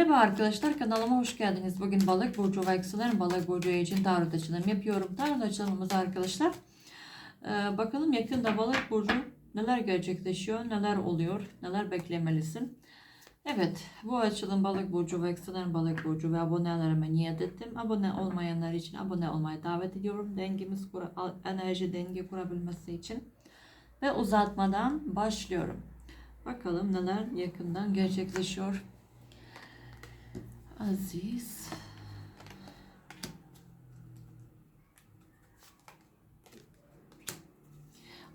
Merhaba arkadaşlar kanalıma hoş geldiniz. Bugün balık burcu ve eksilerin balık burcu için tarot açılımı yapıyorum. Tarot açılımımız arkadaşlar. Ee, bakalım yakında balık burcu neler gerçekleşiyor, neler oluyor, neler beklemelisin. Evet bu açılım balık burcu ve eksilerin balık burcu ve abonelerime niyet ettim. Abone olmayanlar için abone olmaya davet ediyorum. Dengimiz, kura- enerji denge kurabilmesi için. Ve uzatmadan başlıyorum. Bakalım neler yakından gerçekleşiyor. Aziz.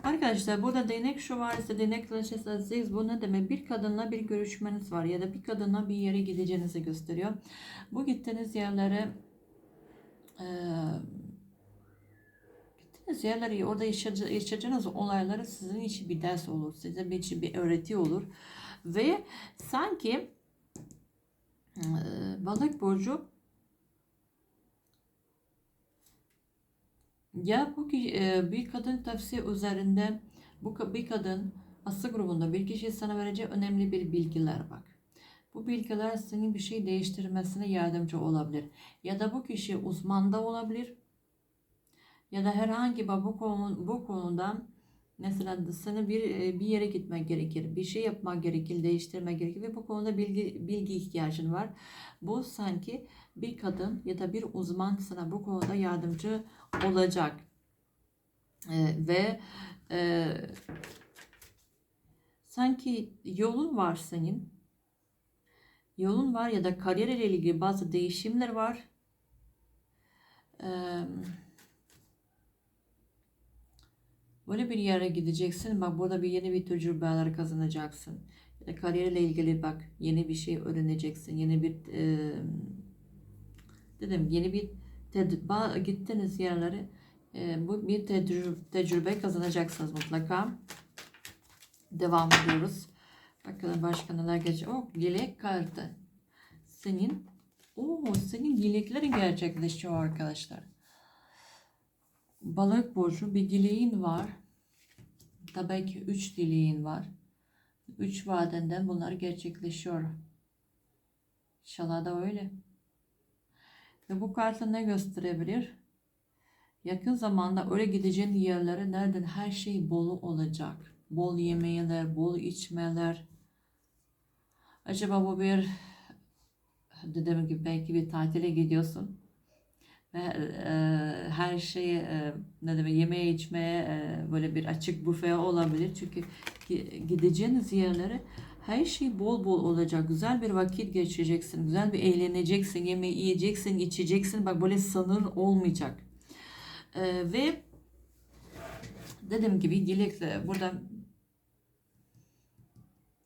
Arkadaşlar burada değnek şu var ise değnek kraliçesi Aziz bu ne demek? Bir kadınla bir görüşmeniz var ya da bir kadınla bir yere gideceğinizi gösteriyor. Bu gittiğiniz yerlere eee gittiğiniz yerleri orada yaşayaca- yaşayacağınız olayları sizin için bir ders olur. Size bir bir öğreti olur. Ve sanki balık burcu Ya bu e, bir kadın tavsiye üzerinde bu bir kadın asıl grubunda bir kişi sana vereceği önemli bir bilgiler bak. Bu bilgiler senin bir şey değiştirmesine yardımcı olabilir. Ya da bu kişi uzmanda olabilir. Ya da herhangi bu konu bu konudan mesela sana bir e, bir yere gitmek gerekir. Bir şey yapmak gerekir, değiştirmek gerekir ve bu konuda bilgi bilgi ihtiyacın var. Bu sanki bir kadın ya da bir uzman sana bu konuda yardımcı olacak. Ee, ve e, sanki yolun var senin. Yolun var ya da kariyer ile ilgili bazı değişimler var. Ee, böyle bir yere gideceksin. Bak burada bir yeni bir tecrübeler kazanacaksın. Kariyerle ilgili bak yeni bir şey öğreneceksin. Yeni bir e, dedim yeni bir ba- gittiniz yerlere e, bu bir tecrübe, tecrübe kazanacaksınız mutlaka. Devam ediyoruz. Bakalım başka neler geçiyor. Oh, dilek kartı. Senin o senin dileklerin gerçekleşiyor arkadaşlar. Balık burcu bir dileğin var. Tabii ki üç dileğin var. Üç vadenden bunlar gerçekleşiyor. İnşallah da öyle. Ve bu kartı ne gösterebilir? Yakın zamanda öyle gideceğin yerlere nereden her şey bol olacak. Bol yemeğler, bol içmeler. Acaba bu bir dediğim gibi belki bir tatile gidiyorsun ve e, her şeyi e, ne demek yemeğe içmeye e, böyle bir açık büfe olabilir çünkü gi- gideceğiniz yerlere her şey bol bol olacak. Güzel bir vakit geçireceksin. Güzel bir eğleneceksin. Yemeği yiyeceksin, içeceksin. Bak böyle sınır olmayacak. Ee, ve dediğim gibi dilekle burada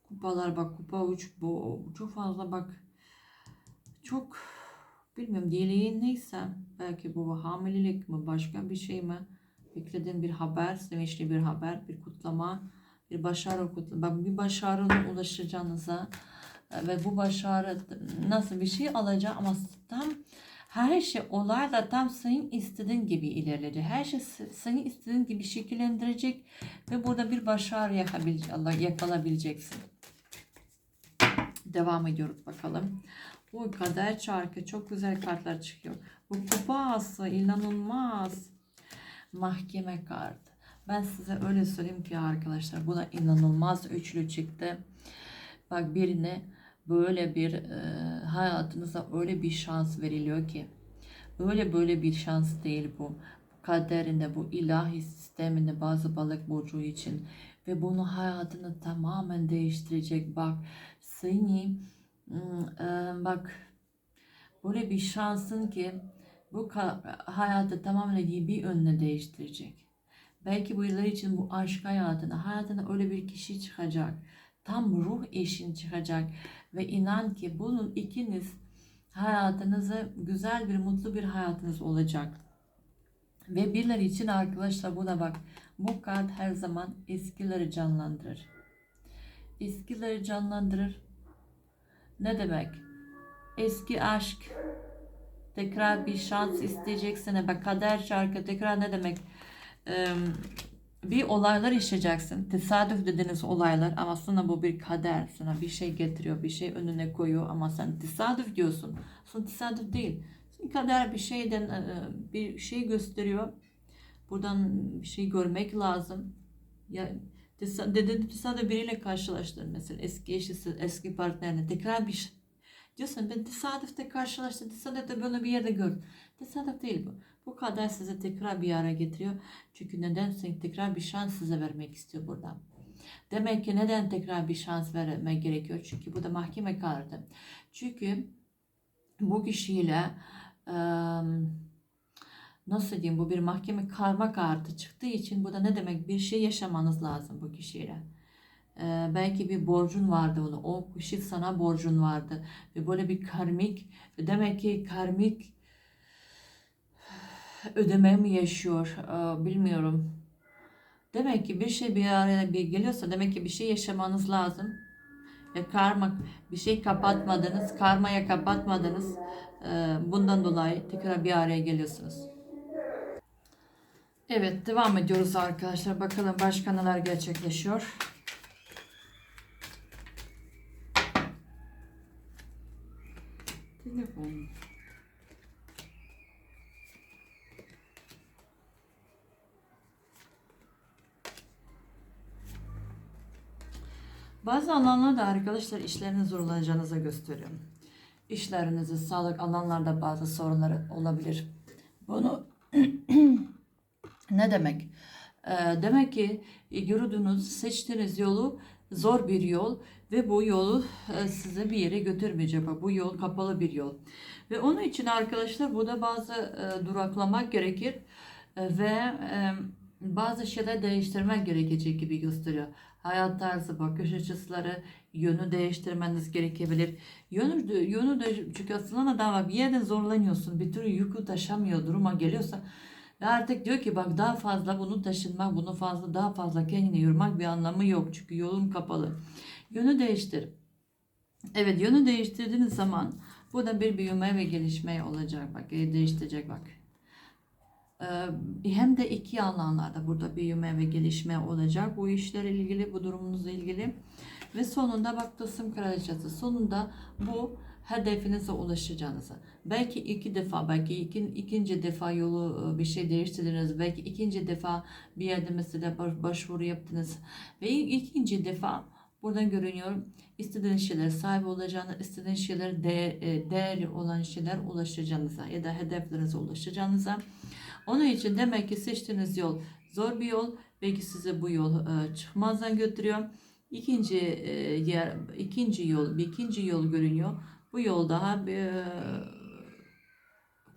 kupalar bak kupa uç bu çok fazla bak çok bilmiyorum dileğin neyse belki bu hamilelik mi başka bir şey mi beklediğin bir haber sevinçli bir haber bir kutlama bir başarı kutlama bir başarına ulaşacağınıza e, ve bu başarı nasıl bir şey alacak ama tam her şey olay da tam senin istediğin gibi ilerleyecek. Her şey se- senin istediğin gibi şekillendirecek ve burada bir başarı yakalayabileceksin. Devam ediyoruz bakalım. Bu kader çarkı çok güzel kartlar çıkıyor. Bu kupa ası inanılmaz. Mahkeme kartı. Ben size öyle söyleyeyim ki arkadaşlar bu da inanılmaz üçlü çıktı. Bak birine böyle bir e, hayatınıza öyle bir şans veriliyor ki öyle böyle bir şans değil bu. Kaderinde bu ilahi sisteminde bazı balık burcu için ve bunu hayatını tamamen değiştirecek bak seni bak böyle bir şansın ki bu hayatı tamamen bir önüne değiştirecek. Belki bu yıllar için bu aşk hayatına, hayatına öyle bir kişi çıkacak. Tam ruh eşin çıkacak. Ve inan ki bunun ikiniz hayatınızı güzel bir, mutlu bir hayatınız olacak. Ve birileri için arkadaşlar buna bak. Bu kart her zaman eskileri canlandırır. Eskileri canlandırır. Ne demek? Eski aşk. Tekrar bir şans isteyeceksin. Bak kader şarkı tekrar ne demek? Bir olaylar yaşayacaksın. Tesadüf dediğiniz olaylar ama sana bu bir kader. Sana bir şey getiriyor, bir şey önüne koyuyor ama sen tesadüf diyorsun. Aslında tesadüf değil. Kader bir şeyden e, bir şey gösteriyor. Buradan bir şey görmek lazım. Ya dedin tesadüf biriyle karşılaştın mesela eski eşisi, eski partnerini tekrar bir şey. Diyorsun ben tesadüfte karşılaştım, tesadüfte böyle bir yerde gördüm. Tesadüf değil bu. Bu kader sizi tekrar bir araya getiriyor. Çünkü nedense tekrar bir şans size vermek istiyor burada. Demek ki neden tekrar bir şans vermek gerekiyor? Çünkü bu da mahkeme kartı. Çünkü bu kişiyle eee, nasıl diyeyim bu bir mahkeme karma kartı çıktığı için bu da ne demek bir şey yaşamanız lazım bu kişiyle. Eee, belki bir borcun vardı onu. O kişi sana borcun vardı. Ve böyle bir karmik demek ki karmik ödeme mi yaşıyor Eee, bilmiyorum. Demek ki bir şey bir araya bir geliyorsa demek ki bir şey yaşamanız lazım. Ve karma bir şey kapatmadınız, karmaya kapatmadınız. Eee, bundan dolayı tekrar bir araya geliyorsunuz. Evet devam ediyoruz arkadaşlar. Bakalım başka neler gerçekleşiyor. Telefon. Bazı alanlarda arkadaşlar işleriniz zorlanacağınızı gösteriyor. İşlerinizde, sağlık alanlarda bazı sorunlar olabilir. Bunu ne demek? Ee, demek ki yürüdüğünüz, seçtiğiniz yolu zor bir yol ve bu yolu e, size bir yere götürmeyecek. Bu yol kapalı bir yol. Ve onun için arkadaşlar burada bazı e, duraklamak gerekir E, ve e, bazı şeyler değiştirmek gerekecek gibi gösteriyor. Hayat tarzı, bakış açıları, yönü değiştirmeniz gerekebilir. Yönü, yönü de çünkü aslında adam bir yerden zorlanıyorsun. Bir türlü yükü taşamıyor duruma geliyorsa ve artık diyor ki bak daha fazla bunu taşınmak, bunu fazla daha fazla kendini yormak bir anlamı yok. Çünkü yolun kapalı. Yönü değiştir. Evet yönü değiştirdiğiniz zaman bu da bir büyüme ve gelişme olacak. Bak e, değiştirecek bak. Ee, hem de iki alanlarda burada büyüme ve gelişme olacak. Bu işlerle ilgili, bu durumunuzla ilgili. Ve sonunda bak Tılsım Kraliçesi. Sonunda bu hedefinize ulaşacağınızı. Belki iki defa, belki iki, ikinci defa yolu e, bir şey değiştirdiniz. Belki ikinci defa bir yerde mesela baş- başvuru yaptınız. Ve ikinci defa buradan görünüyor. İstediğiniz şeyler sahip olacağınız, istediğiniz şeyler e, değerli olan şeyler ulaşacağınıza ya da hedeflerinize ulaşacağınıza. Onun için demek ki seçtiğiniz yol zor bir yol. Belki size bu yol e, çıkmazdan götürüyor. İkinci yer, ikinci yol, bir ikinci yol görünüyor. Bu yol daha e,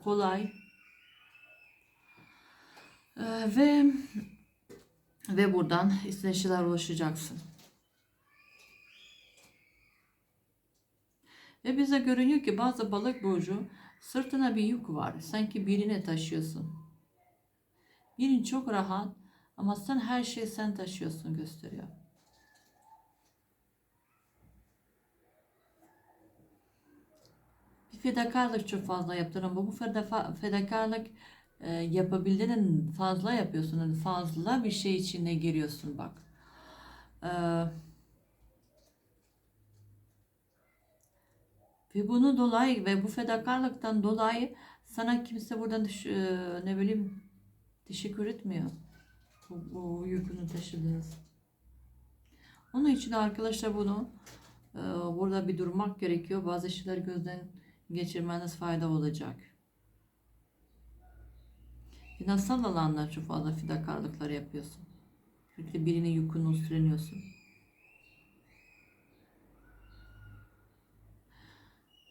kolay E, ve ve buradan istediğin ulaşacaksın. Ve bize görünüyor ki bazı balık burcu sırtına bir yük var. Sanki birine taşıyorsun. Birin çok rahat ama sen her şeyi sen taşıyorsun gösteriyor. Bir fedakarlık çok fazla yaptın ama bu feda- fedakarlık e, yapabildiğinin fazla yapıyorsun. Yani fazla bir şey içine giriyorsun bak. Eee Ve bunu dolayı ve bu fedakarlıktan dolayı sana kimse buradan e, ne bileyim teşekkür etmiyor. Bu, bu yükünü taşıdınız. Onun için arkadaşlar bunu e, burada bir durmak gerekiyor. Bazı şeyler gözden geçirmeniz fayda olacak. Finansal alanda çok fazla fedakarlıklar yapıyorsun. Sürekli birine yükünü üstleniyorsun.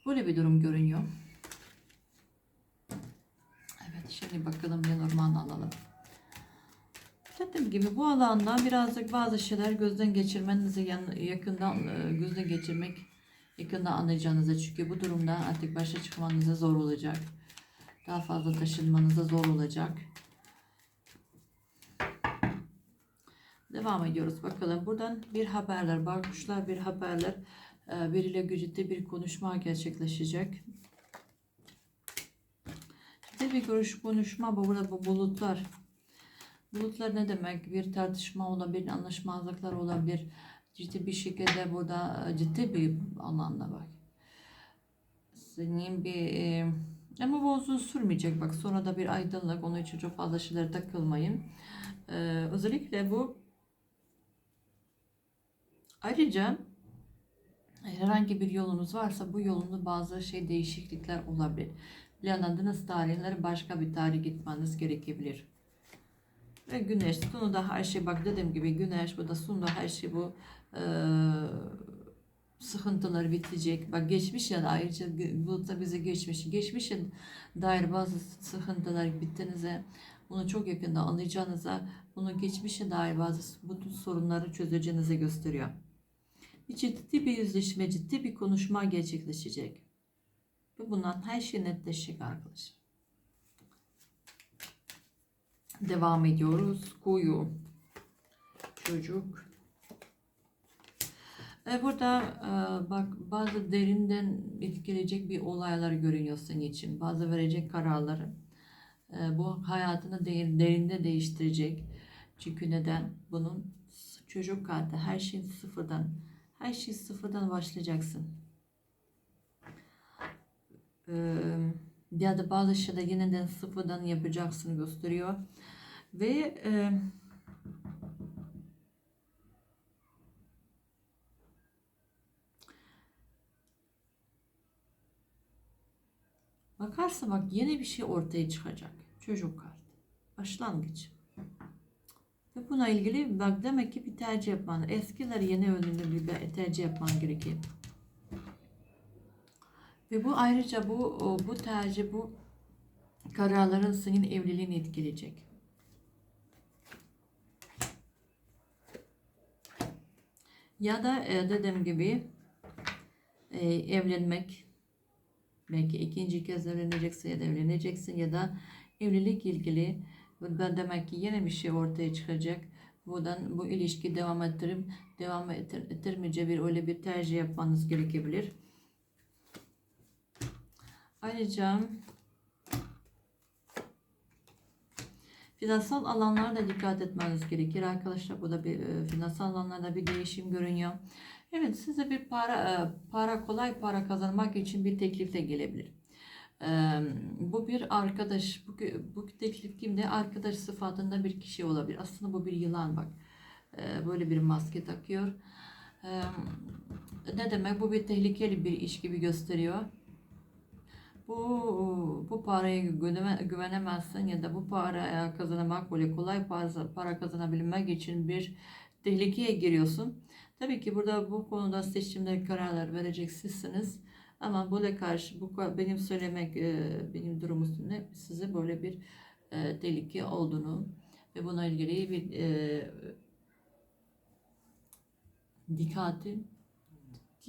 Böyle bir durum görünüyor. Evet şimdi bakalım Lenormand alalım. Dediğim gibi bu alanda birazcık bazı şeyler gözden geçirmenizi yakından e, gözden geçirmek yakında anlayacağınızı çünkü bu durumda artık başa çıkmanıza zor olacak. Daha fazla taşınmanıza zor olacak. Devam ediyoruz bakalım. Buradan bir haberler, baykuşlar bir haberler. Ee, biriyle ciddi bir konuşma gerçekleşecek. Ciddi bir görüş konuşma bu burada bu bulutlar. Bulutlar ne demek? Bir tartışma olabilir, anlaşmazlıklar olabilir. Ciddi bir şekilde burada e, ciddi bir alanda bak. Senin bir e, ama bu uzun sürmeyecek bak. Sonra da bir aydınlık. Onun için çok fazla şeylere takılmayın. Ee, özellikle bu ayrıca herhangi bir yolunuz varsa bu yolunda bazı şey değişiklikler olabilir. Planladığınız tarihleri başka bir tarih gitmeniz gerekebilir. Ve güneş, sunuda her şey bak dediğim gibi güneş, bu da sunuda her şey bu e, sıkıntılar bitecek. Bak geçmiş da ayrıca bu da bize geçmiş. Geçmişin dair bazı sıkıntılar bittiğinize, bunu çok yakında anlayacağınıza, bunu geçmişe dair bazı bütün sorunları çözeceğinize gösteriyor. Bir ciddi bir yüzleşme, ciddi bir konuşma gerçekleşecek. Ve bundan her şey netleşecek arkadaşlar. Devam ediyoruz. Kuyu. Çocuk. E burada e, bak bazı derinden etkileyecek bir olaylar görünüyor senin için. Bazı verecek kararları. E, bu hayatını derin, derinde değiştirecek. Çünkü neden? Bunun çocuk kartı. Her şey sıfırdan. Her şey sıfırdan başlayacaksın. E, ya da bazı şeyleri yeniden sıfırdan yapacaksın gösteriyor. Ve e, bakarsa bak yeni bir şey ortaya çıkacak. Çocuk kartı. Başlangıç. Ve buna ilgili bak demek ki bir tercih yapman. Eskiler yeni önünde bir tercih yapman gerekiyor. Ve bu ayrıca bu bu tercih bu kararların senin evliliğini etkileyecek. Ya da e, dediğim gibi e, evlenmek belki ikinci kez evleneceksin ya da evleneceksin ya da evlilik ilgili ben demek ki yeni bir şey ortaya çıkacak. Buradan bu ilişki devam ettirip devam ettir, ettirmeyece bir öyle bir tercih yapmanız gerekebilir. Ayrıca Finansal alanlarda dikkat etmeniz gerekir arkadaşlar. Bu da bir e, finansal alanlarda bir değişim görünüyor. Evet size bir para e, para kolay para kazanmak için bir teklifle gelebilir. E, bu bir arkadaş bu, bu teklif kimde? Arkadaş sıfatında bir kişi olabilir. Aslında bu bir yılan bak. E, böyle bir maske takıyor. Ne demek? Bu bir tehlikeli bir iş gibi gösteriyor bu bu paraya güvene, güvenemezsin ya da bu paraya kazanmak böyle kolay para, para kazanabilmek için bir tehlikeye giriyorsun. Tabii ki burada bu konuda seçimler kararlar verecek sizsiniz. Ama buna karşı bu benim söylemek e, benim durum üstünde size böyle bir e, tehlike olduğunu ve buna ilgili bir e, dikkatli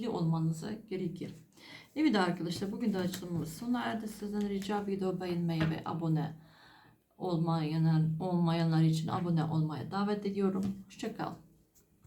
olmanıza gerekir. Evet arkadaşlar bugün de açılımımız sona erdi. Sizden rica video beğenmeyi ve abone olmayanlar, olmayanlar için abone olmaya davet ediyorum. Hoşçakalın.